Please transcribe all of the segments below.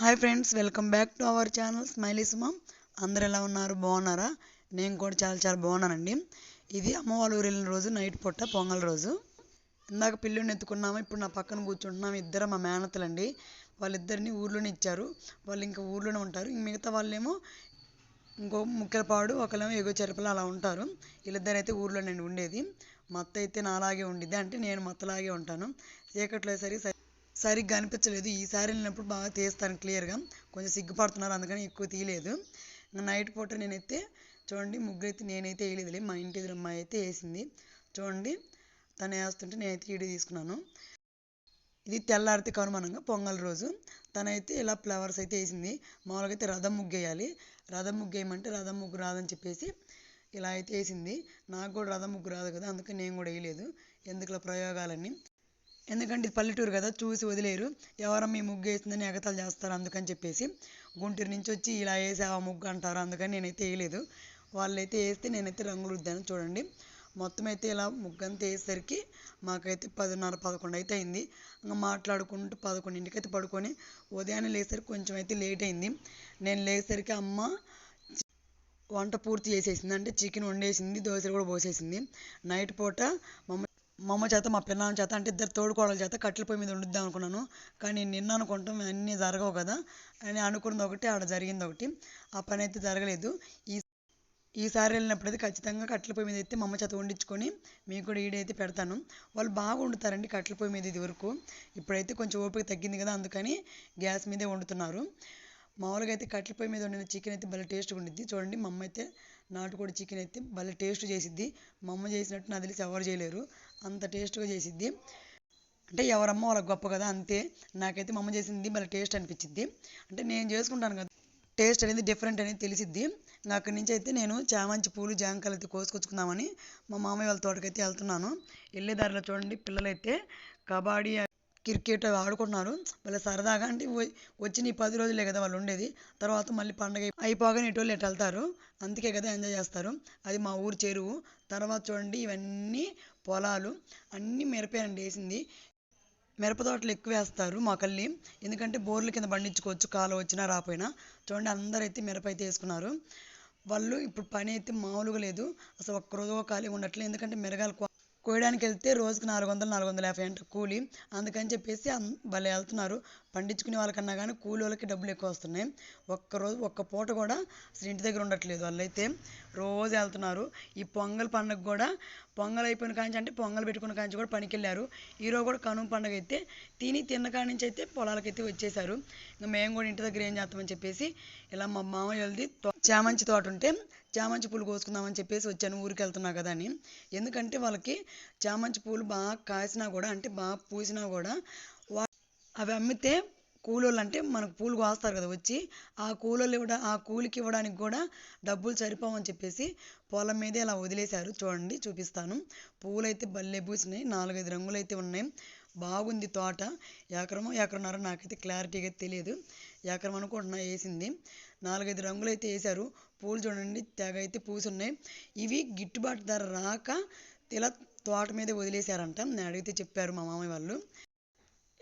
Hi friends welcome back to our channel smiley Sumam. అందరు ఎలా ఉన్నారు? బాగున్నారా? నేను కూడా చాలా చాలా బాగున్నానండి. ఇది అమ్మవాళ్ళ ఊరు వెళ్ళిన రోజు నైట్ పూట పొంగల్ రోజు. ఇందాక పిల్లుని ఎత్తుకున్నాము ఇప్పుడు నా పక్కన కూర్చుంటున్నాము ఇద్దరు మా మేనతలండి వాళ్ళిద్దరిని ఊర్లోనే ఇచ్చారు. వాళ్ళు ఇంకా ఊర్లోనే ఉంటారు. ఇంక మిగతా వాళ్ళేమో ఇంకో ముక్కలపాడు ఒకళ్ళేమో ఎగో చెరపలు అలా ఉంటారు. వీళ్ళిద్దరు అయితే ఊర్లోనే ఉండేది. మత్త అయితే నాలాగే ఉండిద్ది. అంటే నేను మత్తలాగే ఉంటాను. చీకట్లో సరి సరిగ్గా అనిపించలేదు ఈసారి వెళ్ళినప్పుడు బాగా తీస్తాను క్లియర్గా. కొంచెం సిగ్గుపడుతున్నారు అందుకని ఎక్కువ తీయలేదు. నైట్ పూట నేనైతే చూడండి ముగ్గురు అయితే నేనైతే వేయలేదులే. మా ఇంటి ఎదురు అమ్మాయి అయితే వేసింది. చూడండి తను వేస్తుంటే నేనైతే వీడియో తీసుకున్నాను. ఇది తెల్లారితే కనుమనంగా పొంగల్ రోజు. తనైతే ఇలా ఫ్లవర్స్ అయితే వేసింది. మామూలుగా అయితే రథం ముగ్గు వేయాలి. రథం ముగ్గు వేయమంటే రథం ముగ్గు రాదని చెప్పేసి ఇలా అయితే వేసింది. నాకు కూడా రథం ముగ్గు రాదు కదా అందుకని నేను కూడా వేయలేదు. ఎందుకులా ప్రయోగాలన్నీ? ఎందుకంటే ఇది పల్లెటూరు కదా చూసి వదిలేరు. ఎవరో మీ ముగ్గు వేసిందని ఎగతాలు చేస్తారు అందుకని చెప్పేసి గుంటూరు నుంచి వచ్చి ఇలా వేసి ఆ ముగ్గు అంటారు అందుకని నేనైతే వేయలేదు. వాళ్ళైతే వేస్తే నేనైతే రంగులు రుద్దాను. చూడండి మొత్తం అయితే ఇలా ముగ్గు అంతా వేసేసరికి మాకైతే పదిన్నర పదకొండు అయితే అయింది. ఇంకా మాట్లాడుకుంటూ పదకొండింటికి అయితే పడుకొని ఉదయాన్నే లేసరికి కొంచెం అయితే లేట్ అయింది. నేను లేసరికి అమ్మ వంట పూర్తి చేసేసింది. అంటే చికెన్ వండేసింది దోశలు కూడా పోసేసింది. నైట్ పూట మమ్మ మా అమ్మ చేత మా పిల్లల చేత అంటే ఇద్దరు తోడుకోడల చేత కట్టెల పొయ్యి మీద వండుద్దాం అనుకున్నాను. కానీ నిన్న అనుకుంటాం అన్నీ జరగవు కదా. అని అనుకున్నది ఒకటి ఆడ జరిగింది ఒకటి. ఆ పని అయితే జరగలేదు. ఈ ఈసారి వెళ్ళినప్పుడు అయితే ఖచ్చితంగా కట్టెల పొయ్యి మీద అయితే మా అమ్మ చేత వండించుకొని మీకు కూడా ఈడైతే పెడతాను. వాళ్ళు బాగా వండుతారండి కట్టెల పొయ్యి మీద ఇది వరకు. ఇప్పుడైతే కొంచెం ఓపిక తగ్గింది కదా అందుకని గ్యాస్ మీదే వండుతున్నారు. మామూలుగా అయితే కట్టెల పొయ్యి మీద వండిన చికెన్ అయితే భలే టేస్ట్గా ఉండిద్ది. చూడండి మా అమ్మ అయితే నాటుకోడి చికెన్ అయితే భలే టేస్ట్ చేసిద్ది. మా అమ్మ చేసినట్టు నాకు తెలిసి ఎవరు చేయలేరు. అంత టేస్ట్గా చేసిద్ది. అంటే ఎవరమ్మ వాళ్ళకి గొప్ప కదా అంతే. నాకైతే మా అమ్మ చేసింది మళ్ళీ టేస్ట్ అనిపించింది అంటే నేను చేసుకుంటాను కదా టేస్ట్ అనేది డిఫరెంట్ అనేది తెలిసిద్ది. అక్కడి నుంచి అయితే నేను చామంతి పూలు జాంకాయలు అయితే కోసుకొచ్చుకుందామని మా మామయ్య వాళ్ళ తోటకైతే వెళ్తున్నాను. వెళ్ళే దారిలో చూడండి పిల్లలైతే కబడ్డీ క్రికెట్ అవి ఆడుకుంటున్నారు. వాళ్ళ సరదాగా అంటే వచ్చిన ఈ పది రోజులే కదా వాళ్ళు ఉండేది. తర్వాత మళ్ళీ పండగ అయిపోగానే ఇటు వాళ్ళు వెళ్తారు. అందుకే కదా ఎంజాయ్ చేస్తారు. అది మా ఊరు చెరువు. తర్వాత చూడండి ఇవన్నీ పొలాలు. అన్నీ మిరపేనండి వేసింది. మిరప తోటలు ఎక్కువ వేస్తారు మా కళ్ళి ఎందుకంటే బోర్ల కింద పండించుకోవచ్చు. కాలు వచ్చినా రాపోయినా చూడండి అందరూ అయితే మిరప అయితే వేసుకున్నారు. వాళ్ళు ఇప్పుడు పని అయితే మామూలుగా లేదు. అసలు ఒక్కరోజు ఖాళీ ఉండట్లేదు. ఎందుకంటే మిరగాలు కోయడానికి వెళ్తే రోజుకి నాలుగు వందలు నాలుగు వందల యాభై అంట కూలి. అందుకని చెప్పేసి భలే వెళ్తున్నారు పండించుకునే వాళ్ళకన్నా కానీ కూలి వాళ్ళకి డబ్బులు ఎక్కువ వస్తున్నాయి. ఒక్కరోజు ఒక్క పూట కూడా అసలు ఇంటి దగ్గర ఉండట్లేదు. వాళ్ళైతే రోజు వెళ్తున్నారు. ఈ పొంగల్ పండుగ కూడా పొంగల్ అయిపోయిన కాంచి అంటే పొంగల్ పెట్టుకున్న కాంచి కూడా పనికి వెళ్ళారు ఈరోజు కూడా కనుమ పండుగ అయితే తిని తిన్న కాడి నుంచి అయితే పొలాలకైతే వచ్చేసారు. ఇంకా మేము కూడా ఇంటి దగ్గర ఏం చేస్తామని చెప్పేసి ఇలా మా మామయ్య వాళ్ళది చామంతి తోట ఉంటే చామంతి పూలు కోసుకుందామని చెప్పేసి వచ్చాను. ఊరికి వెళ్తున్నా కదా అని. ఎందుకంటే వాళ్ళకి చామంతి పూలు బాగా కాసినా కూడా అంటే బాగా పూసినా కూడా అవి అమ్మితే కూలోళ్ళు అంటే మనకు పూలు కోస్తారు కదా వచ్చి. ఆ కూలోళ్ళు ఇవ్వడా ఆ కూలికి ఇవ్వడానికి కూడా డబ్బులు సరిపోవని చెప్పేసి పొలం మీదే ఇలా వదిలేశారు. చూడండి చూపిస్తాను. పూలైతే భలే పూసినాయి. నాలుగైదు రంగులు అయితే ఉన్నాయి. బాగుంది తోట. ఎకరమో ఎకరన్నర నాకైతే క్లారిటీగా తెలియదు ఎకరం అనుకుంటున్నా వేసింది. నాలుగైదు రంగులు అయితే వేశారు. పూలు చూడండి తెగ అయితే పూసున్నాయి. ఇవి గిట్టుబాటు ధర రాక ఇలా తోట మీదే వదిలేశారంట. నేను అడిగితే చెప్పారు మా మామయ్య వాళ్ళు.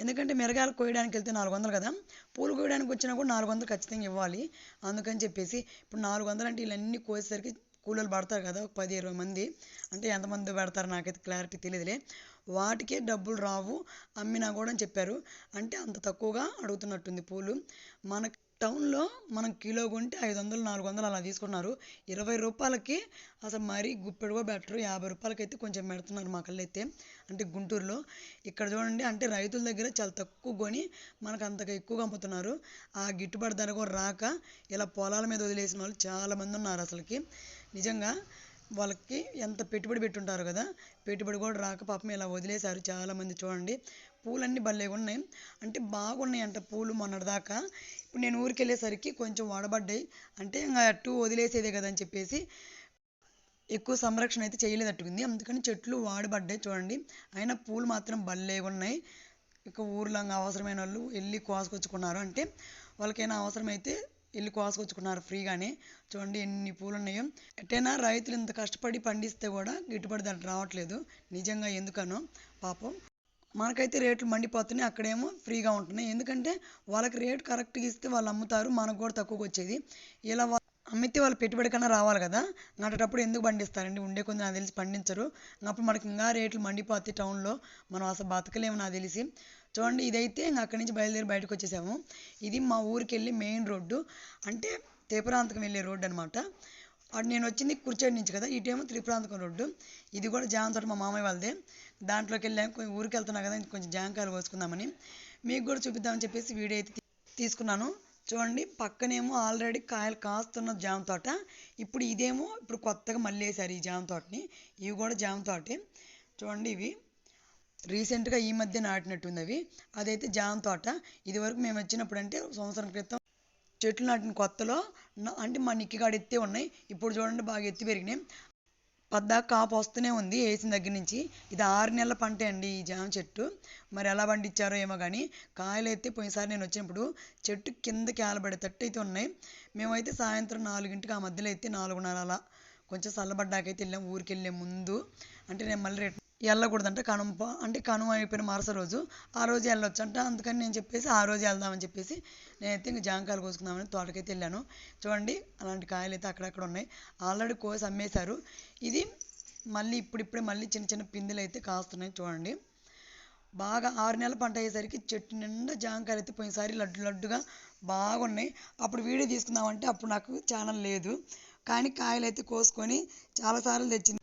ఎందుకంటే మిరగాయలు కోయడానికి వెళ్తే నాలుగు వందలు కదా? పూలు కోయడానికి వచ్చినా కూడా నాలుగు వందలు ఖచ్చితంగా ఇవ్వాలి. అందుకని చెప్పేసి ఇప్పుడు నాలుగు వందలు అంటే ఇవన్నీ కోసేసరికి కూలీలు పడతారు కదా? ఒక పది ఇరవై మంది. అంటే ఎంతమంది పెడతారు నాకైతే క్లారిటీ తెలియదులే. వాటికే డబ్బులు రావు అమ్మినా కూడా అని చెప్పారు. అంటే అంత తక్కువగా అడుగుతున్నట్టుంది పూలు. మనకు టౌన్లో మనం కిలో కొంటే ఐదు వందలు నాలుగు వందలు అలా తీసుకున్నారు. ఇరవై రూపాయలకి అసలు మరీ గుప్పెడు కూడా బెటరు యాభై రూపాయలకి అయితే కొంచెం పెడుతున్నారు మా అయితే అంటే గుంటూరులో. ఇక్కడ చూడండి అంటే రైతుల దగ్గర చాలా తక్కువ కొని మనకు అంతగా ఎక్కువగా అమ్ముతున్నారు. ఆ గిట్టుబాటు ధర కూడా రాక ఇలా పొలాల మీద వదిలేసిన వాళ్ళు చాలామంది ఉన్నారు అసలుకి. నిజంగా వాళ్ళకి ఎంత పెట్టుబడి పెట్టుంటారు కదా పెట్టుబడి కూడా రాక పాపం ఇలా వదిలేశారు చాలామంది చూడండి. పూలన్నీ భలేగా ఉన్నాయి. అంటే బాగున్నాయి అంట పూలు మొన్నటిదాకా. ఇప్పుడు నేను ఊరికి వెళ్ళేసరికి కొంచెం వాడబడ్డాయి. అంటే ఇంకా అట్టు వదిలేసేదే కదా అని చెప్పేసి ఎక్కువ సంరక్షణ అయితే చేయలేదట్టుకుంది. అందుకని చెట్లు వాడబడ్డాయి చూడండి. అయినా పూలు మాత్రం భలేగా ఉన్నాయి. ఇక ఊర్లో అవసరమైన వాళ్ళు వెళ్ళి కోసుకొచ్చుకున్నారు. అంటే వాళ్ళకైనా అవసరమైతే వెళ్ళి కోసుకొచ్చుకున్నారు ఫ్రీగానే. చూడండి ఎన్ని పూలు ఉన్నాయో ఎట్టైనా రైతులు ఇంత కష్టపడి పండిస్తే కూడా గిట్టుబడి దాంట్లో రావట్లేదు. నిజంగా ఎందుకనో. పాపం. మనకైతే రేట్లు మండిపోతున్నాయి అక్కడేమో ఫ్రీగా ఉంటున్నాయి. ఎందుకంటే వాళ్ళకి రేట్ కరెక్ట్గా ఇస్తే వాళ్ళు అమ్ముతారు మనకు కూడా తక్కువకి వచ్చేది. ఇలా అమ్మితే వాళ్ళు పెట్టుబడి కన్నా రావాలి కదా. నాటేటప్పుడు ఎందుకు పండిస్తారండి? ఉండే కొంచెం నాకు తెలిసి పండించరు. అప్పుడు మనకి ఇంకా రేట్లు మండిపోతాయి టౌన్లో. మనం అసలు బతకలేము నాకు తెలిసి. చూడండి ఇదైతే ఇంకా అక్కడి నుంచి బయలుదేరి బయటకు వచ్చేసాము. ఇది మా ఊరికి వెళ్ళి మెయిన్ రోడ్డు. అంటే తేపురాంతకం వెళ్ళే రోడ్డు అనమాట అటు నేను వచ్చింది కుర్చేడు నుంచి కదా. ఇటేమో త్రిపురాంతకం రోడ్డు. ఇది కూడా జాన్ తోట మా మామయ్య వాళ్ళదే. దాంట్లోకి వెళ్ళాము కొంచెం ఊరికి వెళ్తున్నాం కదా కొంచెం జామకాయలు కోసుకుందామని. మీకు కూడా చూపిద్దామని చెప్పేసి వీడియో అయితే తీసుకున్నాను. చూడండి పక్కనేమో ఆల్రెడీ కాయలు కాస్తున్న జామ తోట. ఇప్పుడు ఇదేమో ఇప్పుడు కొత్తగా మళ్ళీ వేసారు ఈ జామ తోటని. ఇవి కూడా జామ తోటే. చూడండి ఇవి. రీసెంట్గా ఈ మధ్య నాటినట్టుంది అవి. అదైతే జామ తోట. ఇదివరకు మేము వచ్చినప్పుడు అంటే సంవత్సరం క్రితం చెట్లు నాటిన కొత్తలో అంటే మా నిక్కిగాడు ఎత్తే ఉన్నాయి. ఇప్పుడు చూడండి బాగా ఎత్తి పెరిగినాయి. పద్దాక కాపు వస్తూనే ఉంది వేసిన దగ్గర నుంచి. ఇది ఆరు నెలల పంటే అండి ఈ జామ చెట్టు. మరి ఎలా పండించారో ఏమో కానీ కాయలు అయితే పోయినసారి నేను వచ్చినప్పుడు చెట్టు కిందకి ఆలబడేటట్టు అయితే ఉన్నాయి. మేమైతే సాయంత్రం నాలుగింటికి ఆ మధ్యలో అయితే నాలుగున్నర అలా కొంచెం చల్లబడ్డాకైతే వెళ్ళాం ఊరికి వెళ్ళే ముందు. అంటే నేను మళ్ళీ రిటర్న్ వెళ్ళకూడదంట కనుమ అంటే కనుమ అయిపోయిన మరుస రోజు. ఆ రోజు వెళ్ళొచ్చు అంట అందుకని నేను చెప్పేసి ఆ రోజు వెళ్దామని చెప్పేసి నేనైతే ఇంక జామకాయలు కోసుకుందామని తోటకైతే వెళ్ళాను చూడండి అలాంటి కాయలు అయితే అక్కడక్కడ ఉన్నాయి. ఆల్రెడీ కోసి అమ్మేశారు. ఇది మళ్ళీ ఇప్పుడిప్పుడే మళ్ళీ చిన్న చిన్న పిందెలు అయితే కాస్తున్నాయి చూడండి. బాగా ఆరు నెలల పంట అయ్యేసరికి చెట్టు నిండా జామకాయలు అయితే పోయినసారి లడ్డు లడ్డుగా బాగున్నాయి. అప్పుడు వీడియో తీసుకుందామంటే అప్పుడు నాకు ఛానల్ లేదు. కానీ కాయలు అయితే కోసుకొని చాలాసార్లు తెచ్చింది.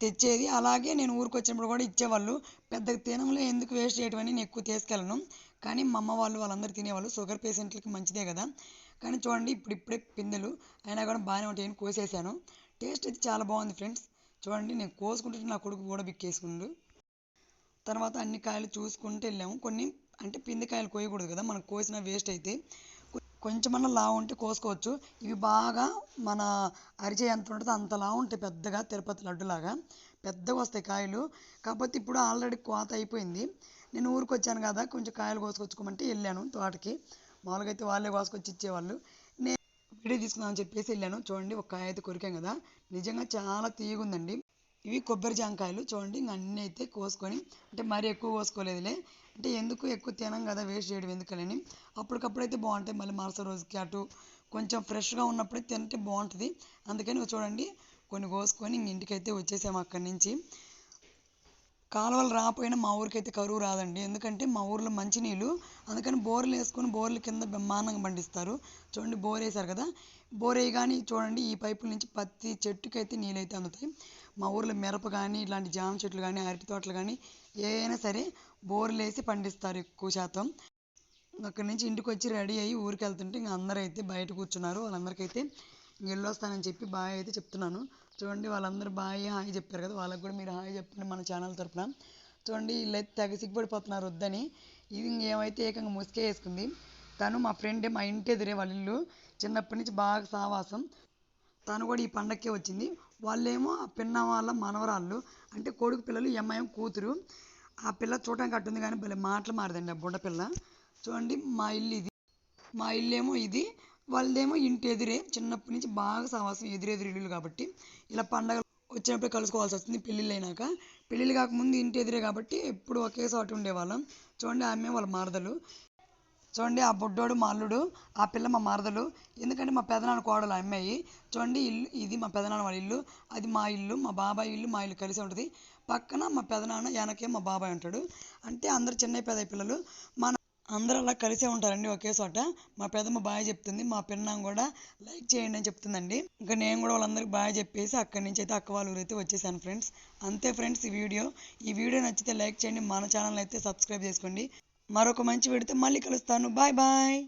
తెచ్చేది. అలాగే నేను ఊరికి వచ్చినప్పుడు కూడా ఇచ్చేవాళ్ళు. పెద్దగా తినంలో ఎందుకు వేస్ట్ చేయడం అని నేను ఎక్కువ తీసుకెళ్ళను. కానీ మా అమ్మ వాళ్ళు వాళ్ళందరూ తినేవాళ్ళు. షుగర్ పేషెంట్లకి మంచిదే కదా. కానీ చూడండి ఇప్పుడు ఇప్పుడే పిందెలు అయినా కూడా బాగానే ఉంటాయని కోసేసాను టేస్ట్ అయితే చాలా బాగుంది ఫ్రెండ్స్. చూడండి నేను కోసుకుంటుంటే నా కొడుకు కూడా బిక్కేసుకుండు. తర్వాత అన్ని కాయలు చూసుకుంటూ వెళ్ళాము. కొన్ని అంటే పిండి కాయలు కోయకూడదు కదా. మనం కోసిన వేస్ట్ అయితే. కొంచెమన్నా లావు ఉంటే కోసుకోవచ్చు. ఇవి బాగా మన అరిచే ఎంత ఉంటుందో అంత లావు ఉంటాయి పెద్దగా తిరుపతి లడ్డులాగా. పెద్దగా వస్తాయి కాయలు. కాకపోతే ఇప్పుడు ఆల్రెడీ కోత అయిపోయింది. నేను ఊరికి వచ్చాను కదా కొంచెం కాయలు కోసుకొచ్చుకోమంటే వెళ్ళాను తోటకి. మామూలుగా అయితే వాళ్ళే కోసుకొచ్చి ఇచ్చేవాళ్ళు. నేను వీడియో తీసుకుందామని చెప్పేసి వెళ్ళాను. చూడండి ఒక కాయ అయితే కొరికాం కదా. నిజంగా చాలా తీయగుందండి. ఇవి కొబ్బరి జాంకాయలు చూడండి ఇంక అన్నీ అయితే కోసుకొని అంటే మరీ ఎక్కువ కోసుకోలేదులే. అంటే ఎందుకు ఎక్కువ తినం కదా వేస్ట్ చేయడం ఎందుకని అప్పటికప్పుడు అయితే బాగుంటాయి మళ్ళీ మరుసటి రోజుకి అటు కొంచెం ఫ్రెష్గా ఉన్నప్పుడే తింటే బాగుంటుంది. అందుకని చూడండి కొన్ని కోసుకొని ఇంక ఇంటికైతే వచ్చేసాము అక్కడి నుంచి. కాలువలు రాకపోయినా మా ఊరికైతే కరువు రాదండి. ఎందుకంటే మా ఊర్లో మంచినీళ్ళు అందుకని బోర్లు వేసుకొని బోర్ల కింద బ్రహ్మాండంగా పండిస్తారు. చూడండి బోర్ వేశారు కదా? బోర్ వేయగానే చూడండి ఈ పైపుల నుంచి ప్రతి చెట్టుకైతే నీళ్ళైతే అందుతాయి. మా ఊర్లో మిరప కానీ ఇలాంటి జామ చెట్లు కానీ అరటి తోటలు కానీ ఏవైనా సరే బోర్లు వేసి పండిస్తారు ఎక్కువ శాతం. అక్కడి నుంచి ఇంటికి వచ్చి రెడీ అయ్యి ఊరికి వెళ్తుంటే ఇంకా అందరూ అయితే బయట కూర్చున్నారు. వాళ్ళందరికైతే వెళ్ళొస్తానని చెప్పి బాయ్ అయితే చెప్తున్నాను. చూడండి వాళ్ళందరూ బాయ్ హాయ్ చెప్పారు కదా వాళ్ళకి కూడా మీరు హాయ్ చెప్పండి మన ఛానల్ తరఫున చూడండి వీళ్ళైతే తెగ సిగ్గుపడిపోతున్నారు వద్దని. ఇది ఇంకేమైతే ఏకంగా ముసుకే వేసుకుంది. తను మా ఫ్రెండ్ మా ఇంటి ఎదురే వాళ్ళ ఇల్లు. చిన్నప్పటి నుంచి బాగా సావాసం. తను కూడా ఈ పండక్కే వచ్చింది. వాళ్ళేమో ఆ పిన్న వాళ్ళ మనవరాళ్ళు అంటే కొడుకు పిల్లలు ఎంఐఎం కూతురు. ఆ పిల్ల చూడటానికి అట్టుంది కానీ భలే మాటలు మారదండి ఆ బుడ్డ పిల్ల చూడండి మా ఇల్లు ఇది. మా ఇల్లు ఏమో ఇది. వాళ్ళదేమో ఇంటి ఎదురే చిన్నప్పటి నుంచి బాగా సహవాసం ఎదురెదురు కాబట్టి ఇలా పండగ వచ్చినప్పుడు కలుసుకోవాల్సి వస్తుంది పెళ్ళిళ్ళు అయినాక. పెళ్ళిళ్ళు కాకముందు ఇంటి ఎదురే కాబట్టి ఎప్పుడు ఒకే చోట ఉండేవాళ్ళం. చూడండి ఆమె వాళ్ళ మరదలు. చూడండి ఆ బుడ్డోడు మా అల్లుడు ఆ పిల్ల మా మరదలు. ఎందుకంటే మా పెదనాన్న కోడలు అమ్మాయి. చూడండి ఇల్లు ఇది మా పెదనాన్న వాళ్ళ ఇల్లు అది మా ఇల్లు మా బాబాయ్ ఇల్లు మా ఇల్లు కలిసి ఉంటుంది. పక్కన మా పెదనాన్న వెనకే మా బాబాయ్ ఉంటాడు. అంటే అందరు చిన్న పెద్ద పిల్లలు. మన అందరూ అలా కలిసే ఉంటారండి ఒకే చోట. మా పెదమ్మ బాయ్ చెప్తుంది మా పిన్నాం కూడా లైక్ చేయండి అని చెప్తుందండి. ఇంకా నేను కూడా వాళ్ళందరికీ బాగా చెప్పేసి అక్కడి నుంచి అయితే అక్క వాళ్ళ ఊరైతే వచ్చేసాను ఫ్రెండ్స్. అంతే ఫ్రెండ్స్ ఈ వీడియో. ఈ వీడియో నచ్చితే లైక్ చేయండి మన ఛానల్ అయితే సబ్స్క్రైబ్ చేసుకోండి. మరొక మంచి వీడితే మళ్ళీ కలుస్తాను. Bye bye.